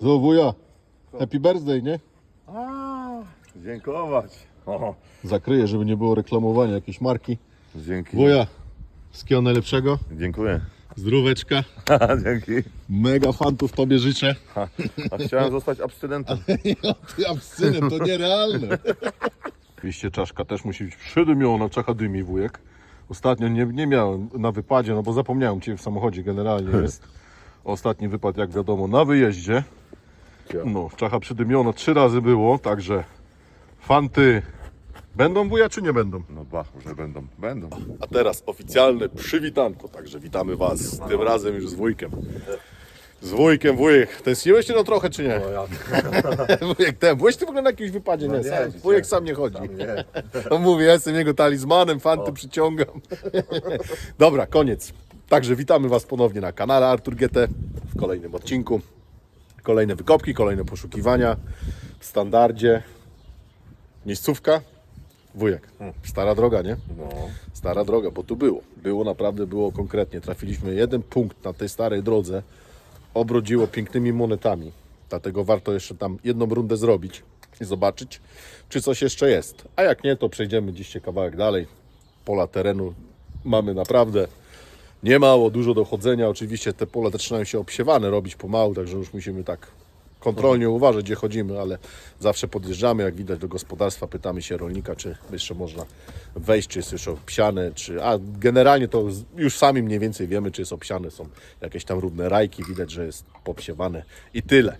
So, wuja, happy birthday, nie? A, dziękować. O, Zakryję, żeby nie było reklamowania jakiejś marki. dzięki. Wuja, wszystkiego najlepszego, Dziękuję. zdróweczka, Dzięki. mega fantów tobie życzę. A chciałem zostać abstynentem. Ty abstynem, to nierealne. Oczywiście czaszka też musi być przydymiona, czacha dymi wujek. Ostatnio nie, nie miałem na wypadzie, no bo zapomniałem Cię w samochodzie generalnie jest. Ostatni wypad, jak wiadomo, na wyjeździe. No, czacha przydymiona trzy razy było, także fanty będą wuja czy nie będą? No ba, że będą. Będą. A teraz oficjalne przywitanko, także witamy Was, tym razem już z wujkiem. Z wujkiem, wujek. Tęskniłeś się no trochę, czy nie? wujek, ten, byłeś ty w ogóle na jakimś wypadzie? nie, nie, sam. dzisiaj. Wujek sam nie chodzi. Nie. On mówi, ja jestem jego talizmanem, fanty przyciągam. Dobra, koniec. Także witamy Was ponownie na kanale Artur GT w kolejnym odcinku. Kolejne wykopki, kolejne poszukiwania w standardzie. Miejscówka. Wujek, stara droga, nie? No. Stara droga, bo tu było. Było naprawdę, było konkretnie. Trafiliśmy jeden punkt na tej starej drodze. Obrodziło pięknymi monetami. Dlatego warto jeszcze tam jedną rundę zrobić i zobaczyć, czy coś jeszcze jest. A jak nie, to przejdziemy dziś kawałek dalej. Pola terenu mamy naprawdę niemało, dużo do chodzenia. Oczywiście te pola zaczynają się obsiewane robić pomału, także już musimy tak kontrolnie uważać, gdzie chodzimy, ale zawsze podjeżdżamy, jak widać, do gospodarstwa, pytamy się rolnika, czy jeszcze można wejść, czy jest już obsiane, czy... A generalnie to już sami mniej więcej wiemy, czy jest obsiane, są jakieś tam równe rajki, widać, że jest popsiewane i tyle.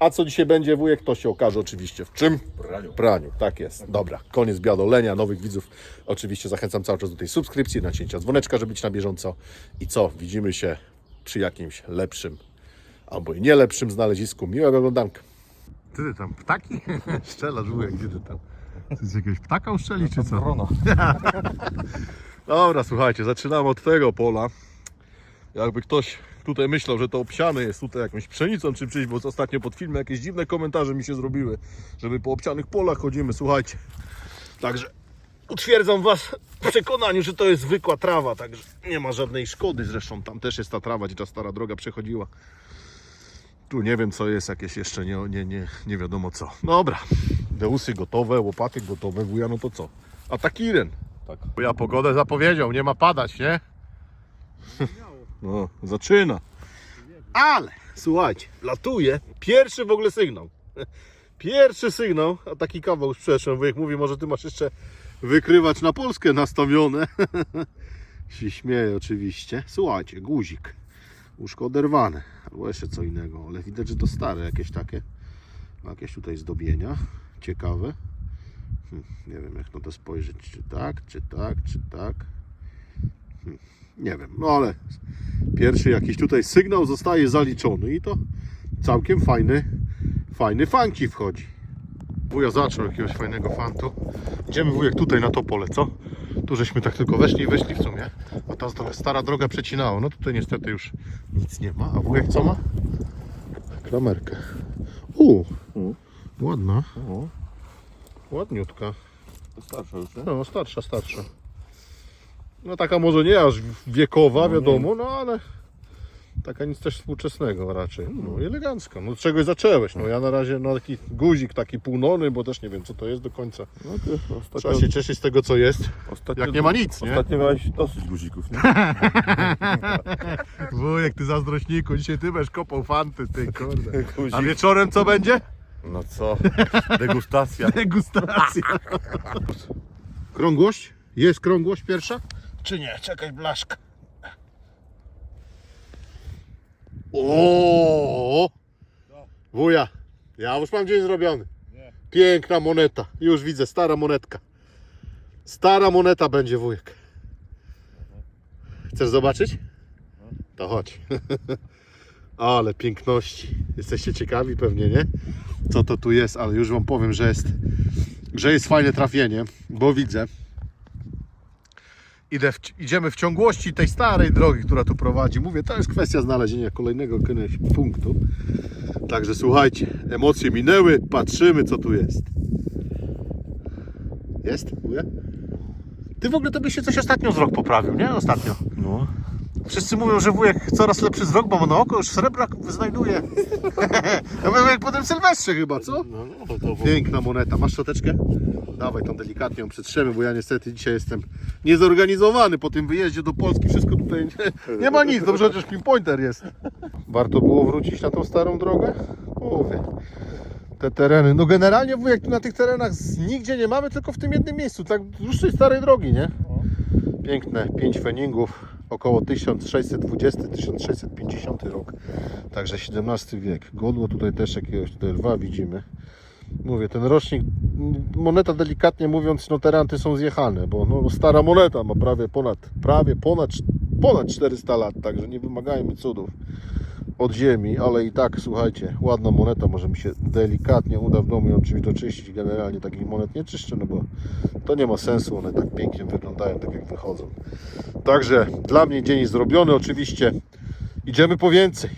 A co dzisiaj będzie, wujek, to się okaże oczywiście w czym? Praniu. Praniu, tak jest. Dobra, koniec biadolenia, nowych widzów. Oczywiście zachęcam cały czas do tej subskrypcji, nacięcia dzwoneczka, żeby być na bieżąco. I co? Widzimy się przy jakimś lepszym albo i nie lepszym znalezisku. Miłego oglądanka. Ty tam ptaki? Strzelasz wujek, gdzie ty tam? Ty jakiegoś ptaka uszczeli, czy co? Dobra, słuchajcie, zaczynamy od tego pola. Jakby ktoś tutaj myślał, że to obsiane jest tutaj jakąś pszenicą czy czymś, bo ostatnio pod filmem jakieś dziwne komentarze mi się zrobiły, że my po obsianych polach chodzimy, słuchajcie. Także utwierdzam Was w przekonaniu, że to jest zwykła trawa, także nie ma żadnej szkody. Zresztą tam też jest ta trawa, gdzie ta stara droga przechodziła. Tu nie wiem co jest, jakieś jeszcze nie, nie, nie, nie wiadomo co. Dobra, deusy gotowe, łopaty gotowe, wuja, no to co? A taki Iren. Tak. Ja pogodę zapowiedział, nie ma padać, nie? No, zaczyna. Ale, słuchajcie, latuje. Pierwszy w ogóle sygnał. Pierwszy sygnał, a taki kawał już przeszedłem. Wujek mówi, może ty masz jeszcze wykrywać na Polskę nastawione. się śmieje oczywiście. Słuchajcie, guzik. Łóżko oderwane. Albo jeszcze co innego, ale widać, że to stare jakieś takie. Jakieś tutaj zdobienia. Ciekawe. Hm, nie wiem jak na to spojrzeć, czy tak, czy tak, czy tak. Nie wiem, no ale pierwszy jakiś tutaj sygnał zostaje zaliczony i to całkiem fajny, fajny fanki wchodzi. Wuja zaczął jakiegoś fajnego fantu. Idziemy wujek tutaj na to pole, co? Tu żeśmy tak tylko weszli i wyszli w sumie. A ta stara- droga przecinała. No tutaj niestety już nic nie ma. A wujek co ma? Klamerkę. U, ładna. O, Ładniutka. to starsza już, nie? No, starsza, starsza. No taka może nie aż wiekowa, wiadomo, no ale taka nic też współczesnego raczej. No elegancka. No od czegoś zacząłeś. No ja na razie no taki guzik taki półnony, bo też nie wiem co to jest do końca. No ty ostatnio, Trzeba się cieszyć z tego co jest. ostatnio, jak nie ma nic, nie? Ostatnio miałeś dosyć guzików, nie? Wujek, ty zazdrośniku, dzisiaj ty będziesz kopał fanty, ty kurde. Guzik. A wieczorem co będzie? No co? Degustacja. Degustacja. Krągłość? Jest krągłość pierwsza? Czy nie? Czekaj, blaszka. O! Wuja, ja już mam dzień zrobiony. Piękna moneta. Już widzę, stara monetka. Stara moneta będzie wujek. Chcesz zobaczyć? To chodź. Ale piękności. Jesteście ciekawi pewnie, nie? Co to tu jest, ale już wam powiem, że jest, że jest fajne trafienie, bo widzę. Idę w, idziemy w ciągłości tej starej drogi, która tu prowadzi. Mówię, to jest kwestia znalezienia kolejnego punktu. Także słuchajcie, emocje minęły, patrzymy co tu jest. Jest? Mówię? Ty w ogóle to byś się coś ostatnio wzrok poprawił, nie? Ostatnio. No. Wszyscy mówią, że wujek coraz lepszy wzrok, bo ma na oko już srebra znajduje. ja mówię, jak po tym Sylwestrze chyba, co? No, no, to, to, Piękna moneta. Masz szczoteczkę? Dawaj tą delikatnie ją przetrzemy, bo ja niestety dzisiaj jestem niezorganizowany po tym wyjeździe do Polski. Wszystko tutaj nie, nie ma nic, dobrze chociaż pinpointer jest. Warto było wrócić na tą starą drogę? Mówię. Te tereny, no generalnie wujek tu na tych terenach nigdzie nie mamy, tylko w tym jednym miejscu, tak wzdłuż tej starej drogi, nie? Piękne, 5 feningów, około 1620-1650 rok, także XVII wiek. Godło tutaj też jakiegoś tutaj lwa widzimy. Mówię, ten rocznik, moneta delikatnie mówiąc, no te ranty są zjechane, bo no, stara moneta ma prawie ponad, prawie ponad, ponad 400 lat, także nie wymagajmy cudów od ziemi, ale i tak, słuchajcie, ładna moneta, może mi się delikatnie uda w domu ją czymś doczyścić, generalnie takich monet nie czyszczę, no bo to nie ma sensu, one tak pięknie wyglądają, tak jak wychodzą. Także dla mnie dzień zrobiony, oczywiście idziemy po więcej.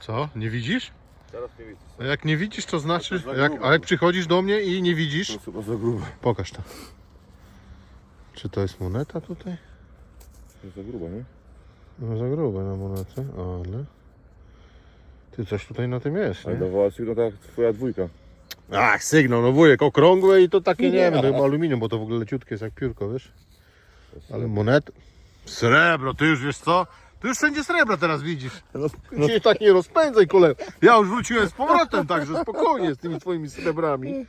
Co, nie widzisz? Teraz nie widzę. A jak nie widzisz, to znaczy, To jak, a jak przychodzisz do mnie i nie widzisz, To chyba za grube. pokaż to. Czy to jest moneta tutaj? To za grube, nie? No za grube na monetę, ale... Ty coś tutaj na tym jest, Ale nie? dawała sygnał tak twoja dwójka. Ach, sygnał, no wujek, okrągłe i to takie, nie wiem, to chyba aluminium, bo to w ogóle leciutkie jest jak piórko, wiesz? Ale monet... Srebro, ty już wiesz co? Ty już wszędzie srebra teraz widzisz. No, się tak nie rozpędzaj, kolego. Ja już wróciłem z powrotem, także spokojnie z tymi twoimi srebrami.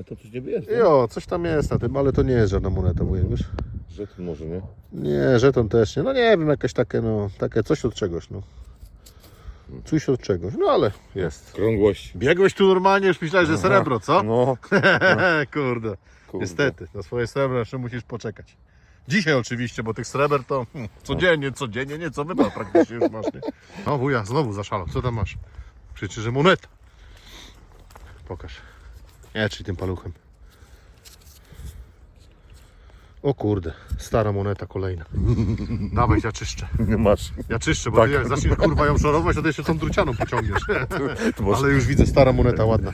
A to coś niby jest, nie? Jo, coś tam jest na tym, ale to nie jest żadna moneta, wujek, wiesz? Że to może, nie? Nie, żeton też nie. No nie wiem, jakieś takie, no, takie coś od czegoś, no. Coś od czegoś, no ale jest. Krągłość. Biegłeś tu normalnie, już myślałeś, że srebro, co? No. Kurde. Kurde. Niestety, na swoje srebro jeszcze musisz poczekać. Dzisiaj oczywiście, bo tych sreber to hmm, codziennie, codziennie, nie co praktycznie już masz, nie? No wuja, znowu zaszalał. Co tam masz? Przecież, że moneta. Pokaż. Nie, czyli tym paluchem. O kurde, stara moneta kolejna. Dawaj, ja czyszczę. Masz. Ja czyszczę, bo Tak. jak zaczniesz kurwa ją szorować, to ty jeszcze tą drucianą pociągniesz. To. Ale już widzę stara moneta, ładna.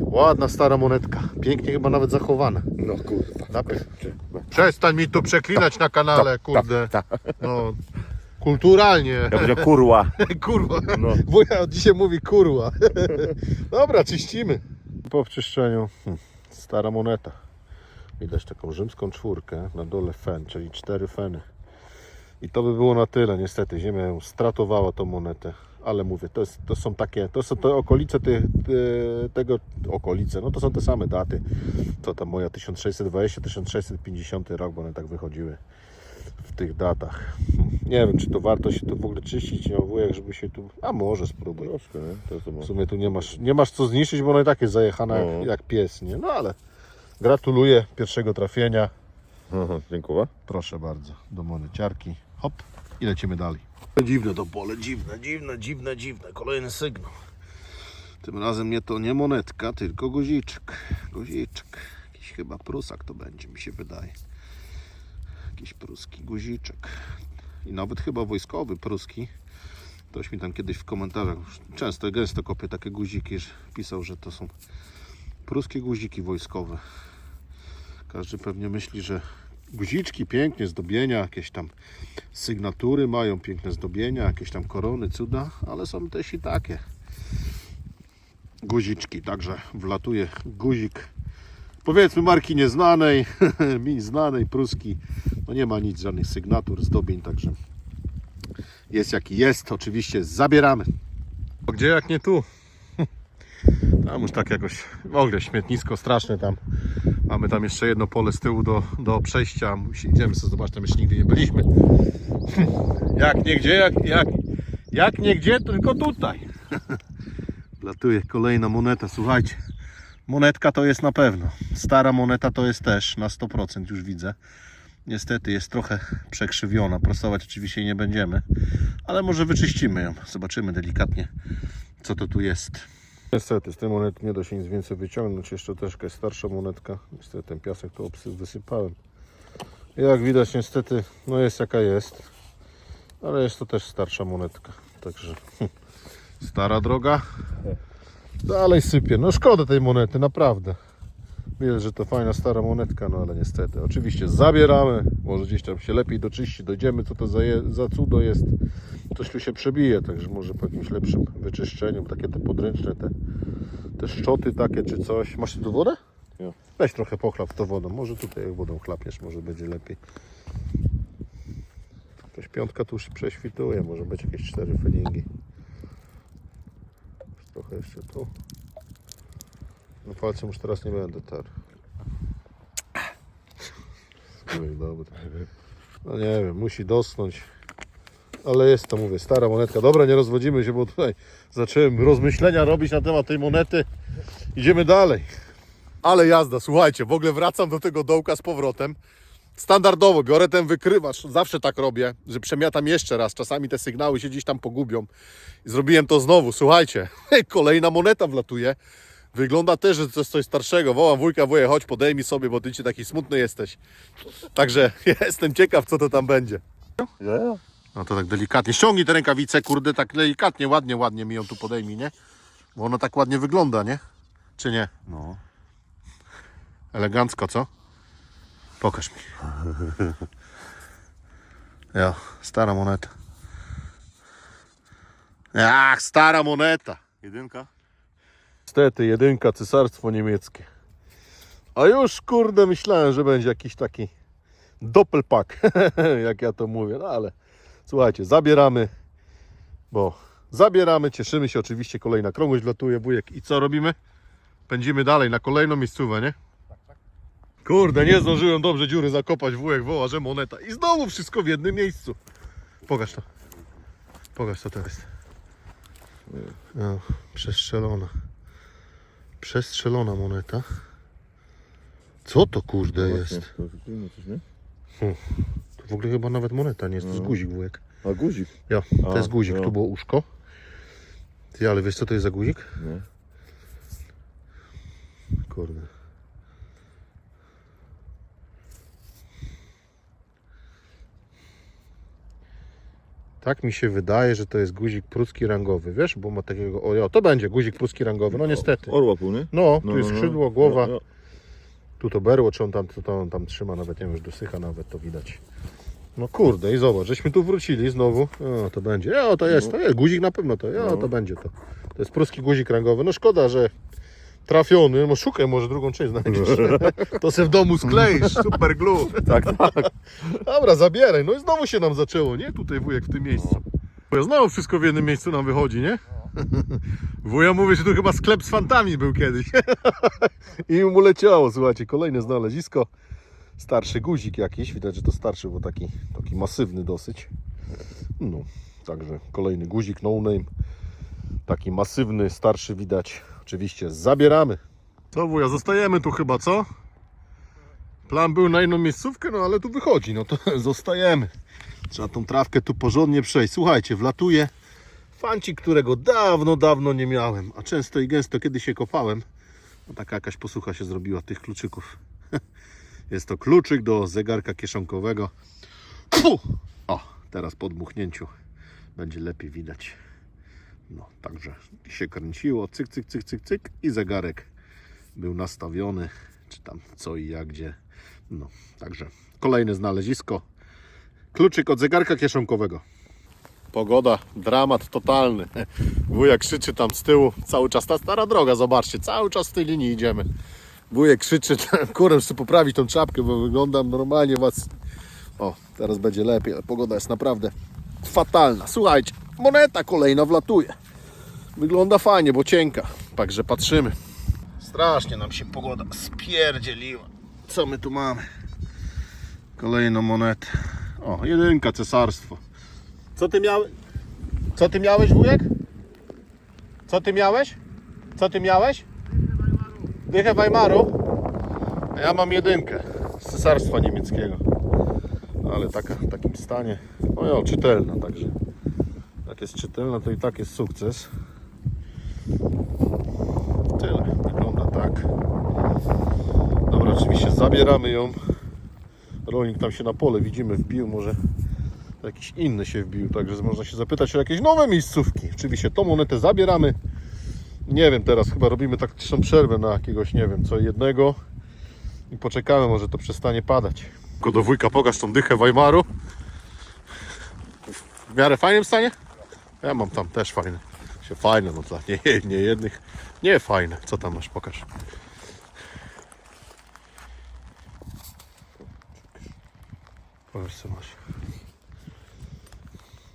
Ładna stara monetka. Pięknie chyba nawet zachowana. No kurwa. Napy. Przestań mi tu przeklinać na kanale, kurde. No, kulturalnie. Ja powiedział kurwa. Kurwa. No. Wuja od dzisiaj mówi kurwa. Dobra, czyścimy. Po wczyszczeniu hmm, stara moneta. Widać taką rzymską czwórkę, na dole fen, czyli cztery feny. I to by było na tyle. Niestety ziemia stratowała tą monetę. Ale mówię, to, jest, to są takie, to są te okolice tych, ty- tego, okolice, no to są te same daty. To ta moja 1620-1650 rok, bo one tak wychodziły w tych datach. Nie wiem, czy to warto się tu w ogóle czyścić, nie wujek, żeby się tu, a może spróbuj. Troszkę, nie? To W sumie tu nie masz, nie masz co zniszczyć, bo ona i tak jest zajechana jak, No. jak pies, nie? No ale gratuluję pierwszego trafienia. Aha, dziękuję. Proszę bardzo, do moneciarki. Hop i lecimy dalej. Dziwne to pole, dziwne, dziwne, dziwne, dziwne. Kolejny sygnał. Tym razem nie to nie monetka, tylko guziczek. Guziczek. Jakiś chyba prusak to będzie, mi się wydaje. Jakiś pruski guziczek. I nawet chyba wojskowy pruski. Ktoś mi tam kiedyś w komentarzach, często gęsto kopię takie guziki, że pisał, że to są pruskie guziki wojskowe. Każdy pewnie myśli, że guziczki pięknie, zdobienia, jakieś tam sygnatury mają, piękne zdobienia, jakieś tam korony, cuda, ale są też i takie guziczki, także wlatuje guzik powiedzmy marki nieznanej, mi znanej, pruski, no nie ma nic, żadnych sygnatur, zdobień, także jest jaki jest, oczywiście zabieramy. Gdzie jak nie tu? Tam już tak jakoś, w ogóle śmietnisko straszne tam. Mamy tam jeszcze jedno pole z tyłu do, do przejścia. Idziemy sobie zobaczyć, tam jeszcze nigdy nie byliśmy. jak nie gdzie, jak, jak, jak nie gdzie, tylko tutaj. Latuje kolejna moneta, słuchajcie. Monetka to jest na pewno. Stara moneta to jest też na 100% już widzę. Niestety jest trochę przekrzywiona. Prostować oczywiście nie będziemy, ale może wyczyścimy ją. Zobaczymy delikatnie, co to tu jest. Niestety, z tej monety nie da się nic więcej wyciągnąć. Jeszcze też jakaś starsza monetka. Niestety ten piasek obsy wysypałem. Jak widać, niestety, no jest jaka jest. Ale jest to też starsza monetka. Także stara droga. Dalej sypie. No szkoda tej monety, naprawdę. Widać, że to fajna stara monetka, no ale niestety. Oczywiście zabieramy, może gdzieś tam się lepiej doczyści, dojdziemy co to za, je, za cudo jest. Coś tu się przebije, także może po jakimś lepszym wyczyszczeniu, takie te podręczne, te, te szczoty takie czy coś. Masz tu wodę? Ja. Weź trochę pochlap to wodą, może tutaj wodą chlapniesz, może będzie lepiej. Jakaś piątka tu już prześwituje, może być jakieś cztery feningi. Trochę jeszcze tu. No palcem już teraz nie będę tar. Skórek dobry. No nie wiem, musi dosnąć. Ale jest to, mówię, stara monetka. Dobra, nie rozwodzimy się, bo tutaj zacząłem rozmyślenia robić na temat tej monety. Idziemy dalej. Ale jazda, słuchajcie, w ogóle wracam do tego dołka z powrotem. Standardowo biorę ten wykrywacz, zawsze tak robię, że przemiatam jeszcze raz. Czasami te sygnały się gdzieś tam pogubią. I zrobiłem to znowu, słuchajcie, kolejna moneta wlatuje. Wygląda też, że to jest coś starszego. Wołam wujka, wuje, chodź podejmij sobie, bo ty ci taki smutny jesteś. Także jestem ciekaw, co to tam będzie. No to tak delikatnie. Ściągnij te rękawice, kurde, tak delikatnie, ładnie, ładnie mi ją tu podejmij, nie? Bo ona tak ładnie wygląda, nie? Czy nie? No. Elegancko, co? Pokaż mi. Ja, stara moneta. Ach, stara moneta. Jedynka? Niestety, jedynka, cesarstwo niemieckie. A już, kurde, myślałem, że będzie jakiś taki doppelpack, jak ja to mówię. No ale słuchajcie, zabieramy, bo zabieramy, cieszymy się. Oczywiście kolejna krągłość latuje, bujek. I co robimy? Pędzimy dalej na kolejną miejscówę, nie? Kurde, nie zdążyłem dobrze dziury zakopać. Wujek woła, że moneta. I znowu wszystko w jednym miejscu. Pokaż to. Pokaż co to jest. No, przestrzelona. Przestrzelona moneta. Co to kurde jest? To wyklejmy coś, nie? To w ogóle chyba nawet moneta nie jest, to jest No. guzik wujek. A guzik? Ja, to jest guzik, no. tu było uszko. Ty, ale wiesz co to jest za guzik? Nie. Kurde. Tak mi się wydaje, że to jest guzik pruski rangowy, wiesz, bo ma takiego, o to będzie guzik pruski rangowy, no niestety. Orła pół, nie? No, No, tu jest no, no. skrzydło, głowa, No, no. tu to berło, czy on tam, to, to on tam trzyma, nawet nie wiem, już dosycha nawet, to widać. No kurde, i zobacz, żeśmy tu wrócili znowu, o, to będzie, ja, to jest, to jest, guzik na pewno to, No. to będzie to. To jest pruski guzik rangowy, no szkoda, że trafiony, no szukaj, może drugą część znajdziesz. to se w domu skleisz, super glue. Tak, tak. Dobra, zabieraj, no i znowu się nam zaczęło, nie? Tutaj wujek w tym miejscu. Bo znowu wszystko w jednym miejscu nam wychodzi, nie? Wuja mówi, że tu chyba sklep z fantami był kiedyś. I mu leciało, słuchajcie, kolejne znalezisko. Starszy guzik jakiś, widać, że to starszy, bo taki, taki masywny dosyć. No, także kolejny guzik, no name. Taki masywny, starszy widać. Oczywiście zabieramy. Co wuja, zostajemy tu chyba, co? Plan był na inną miejscówkę, no ale tu wychodzi, no to zostajemy. Trzeba tą trawkę tu porządnie przejść. Słuchajcie, wlatuje fancik, którego dawno, dawno nie miałem, a często i gęsto kiedy się kopałem, no taka jakaś posłucha się zrobiła tych kluczyków. Jest to kluczyk do zegarka kieszonkowego. O, teraz po dmuchnięciu będzie lepiej widać. No, także się kręciło, cyk, cyk, cyk, cyk, cyk i zegarek był nastawiony, czy tam co i jak, gdzie. No, także kolejne znalezisko. Kluczyk od zegarka kieszonkowego. Pogoda, dramat totalny. Wujek krzyczy tam z tyłu, cały czas ta stara droga, zobaczcie, cały czas w tej linii idziemy. Wujek krzyczy, kurę, chcę poprawić tą czapkę, bo wyglądam normalnie was. O, teraz będzie lepiej, ale pogoda jest naprawdę fatalna. Słuchajcie, moneta kolejna wlatuje. Wygląda fajnie, bo cienka, także patrzymy. Strasznie nam się pogoda spierdzieliła. Co my tu mamy? Kolejną monetę. O, jedynka cesarstwo. Co ty miałeś? Co ty miałeś, wujek? Co ty miałeś? Co ty miałeś? Dychę Weimaru? A ja mam jedynkę z cesarstwa niemieckiego. Ale taka, w takim stanie. No ja, czytelna także. Jak jest czytelna, to i tak jest sukces. Tyle. Wygląda tak. Dobra, oczywiście zabieramy ją. Rolnik tam się na pole widzimy wbił, może jakiś inny się wbił, także można się zapytać o jakieś nowe miejscówki. Oczywiście tą monetę zabieramy. Nie wiem teraz, chyba robimy taktyczną przerwę na jakiegoś, nie wiem, co jednego. I poczekamy, może to przestanie padać. Tylko do pokaż tą dychę Weimaru. W miarę fajnym stanie? Ja mam tam też fajne. Się fajne, no dla nie, nie jednych. Nie fajne. Co tam masz? Pokaż. Pokaż co masz.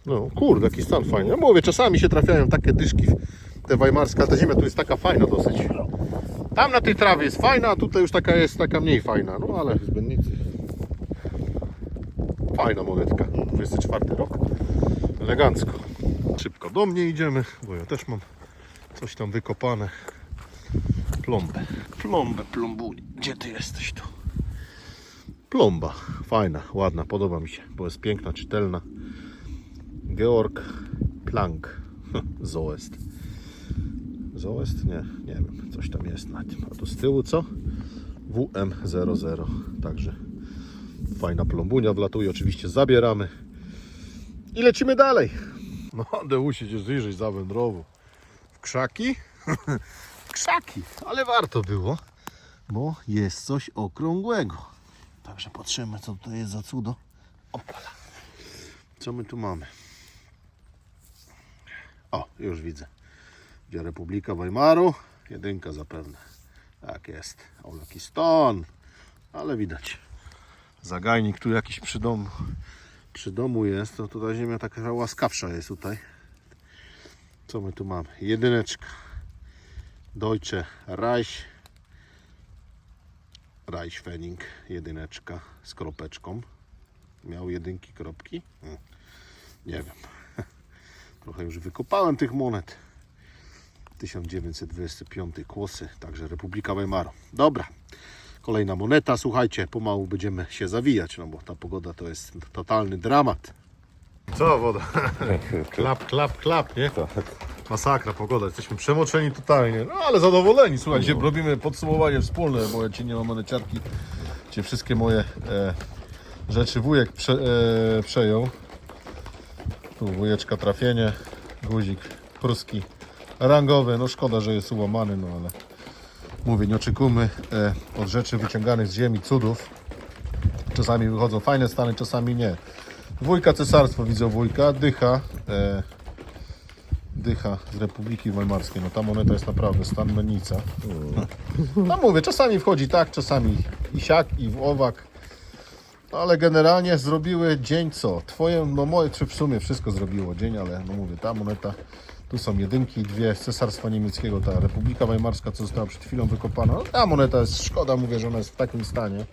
No kurde, jaki stan fajny. Ja mówię, czasami się trafiają takie dyszki, te weimarskie, ta ziemia tu jest taka fajna dosyć. Tam na tej trawie jest fajna, a tutaj już taka jest taka mniej fajna. No ale Zbędnicy. fajna monetka. 24 rok. Elegancko. Szybko do mnie idziemy, bo ja też mam coś tam wykopane. Plombę. Plombę, plombuni. Gdzie ty jesteś tu? Plomba. Fajna, ładna, podoba mi się, bo jest piękna, czytelna. Georg Planck. Zoest. Zoest? Nie, nie wiem. Coś tam jest na tym. A tu z tyłu co? WM00. Także fajna plombunia wlatuje. Oczywiście zabieramy. I lecimy dalej. No, Deusie się zbliżyć za wędrową. W krzaki? w krzaki. Ale warto było, bo jest coś okrągłego. Także patrzymy, co to jest za cudo. Opala. Co my tu mamy? O, już widzę. Gdzie Republika Weimaru? Jedynka zapewne. Tak jest. O, jaki ston. Ale widać. Zagajnik tu jakiś przy domu. Przy domu jest, to tutaj ziemia taka łaskawsza jest tutaj. Co my tu mamy? Jedyneczka. Deutsche Reich. Reichsfening. Jedyneczka z kropeczką. Miał jedynki kropki? Hmm. Nie wiem. Trochę już wykopałem tych monet. 1925 kłosy, także Republika Weimaru. Dobra, kolejna moneta. Słuchajcie, pomału będziemy się zawijać, no bo ta pogoda to jest totalny dramat. Co woda? klap, klap, klap, nie? Tak. Masakra pogoda, jesteśmy przemoczeni totalnie, no ale zadowoleni. Słuchaj, dzisiaj robimy podsumowanie wspólne, bo ja ci nie mam moneciarki. Cię wszystkie moje e, rzeczy wujek prze, e, przejął. Tu wujeczka trafienie, guzik pruski rangowy. No szkoda, że jest ułamany, no ale mówię, nie oczekujmy e, od rzeczy wyciąganych z ziemi cudów. Czasami wychodzą fajne stany, czasami nie. Wujka cesarstwo widzę wujka, dycha. E, dycha z Republiki Weimarskiej. No ta moneta jest naprawdę stan mennica. No mówię, czasami wchodzi tak, czasami i siak, i w owak. No, ale generalnie zrobiły dzień co? Twoje, no moje, czy w sumie wszystko zrobiło dzień, ale no mówię, ta moneta, tu są jedynki, dwie z Cesarstwa Niemieckiego, ta Republika Weimarska, co została przed chwilą wykopana. No, ta moneta jest szkoda, mówię, że ona jest w takim stanie.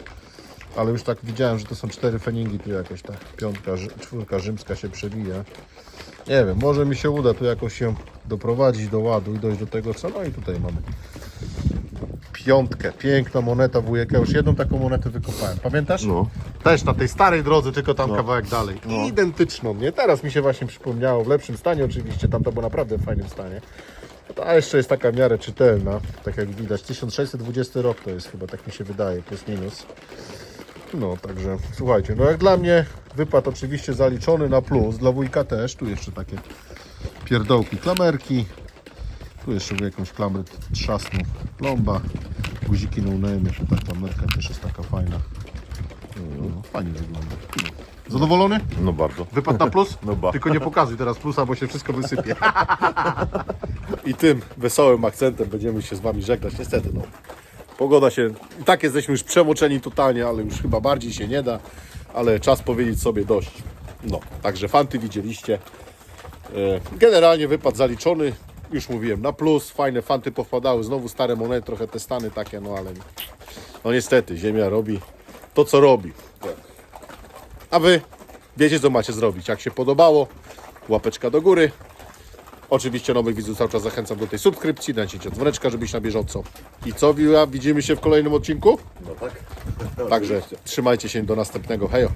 Ale już tak widziałem, że to są cztery feningi, tu jakoś ta piątka, czwórka rzymska się przewija. Nie wiem, może mi się uda tu jakoś ją doprowadzić do ładu i dojść do tego co. No i tutaj mamy piątkę. Piękna moneta wujek. Ja już jedną taką monetę wykopałem. Pamiętasz? No. Też na tej starej drodze, tylko tam No. kawałek dalej. No. Identyczną, nie? Teraz mi się właśnie przypomniało, w lepszym stanie oczywiście, tam to było naprawdę w fajnym stanie. Ta jeszcze jest taka w miarę czytelna, tak jak widać. 1620 rok to jest chyba, tak mi się wydaje, plus minus. No, także słuchajcie, no jak dla mnie wypad oczywiście zaliczony na plus, dla wujka też. Tu jeszcze takie pierdołki, klamerki. Tu jeszcze jakąś klamrę trzasną, plomba, guziki no name, jeszcze ta klamerka też jest taka fajna. No, fajnie wygląda. Zadowolony? No bardzo. Wypadł na plus? No ba. Tylko nie pokazuj teraz plusa, bo się wszystko wysypie. I tym wesołym akcentem będziemy się z Wami żegnać. Niestety, no. Pogoda się... I tak jesteśmy już przemoczeni totalnie, ale już chyba bardziej się nie da. Ale czas powiedzieć sobie dość. No, także fanty widzieliście. E, Generalnie wypad zaliczony. Już mówiłem, na plus. Fajne fanty powpadały. Znowu stare monety, trochę te stany takie, no ale... No niestety, Ziemia robi to, co robi. A Wy wiecie, co macie zrobić. Jak się podobało, łapeczka do góry. Oczywiście nowych widzów cały czas zachęcam do tej subskrypcji, naciśnijcie dzwoneczka, żebyś na bieżąco. I co, widzimy się w kolejnym odcinku? No tak. Także trzymajcie się do następnego. Hejo!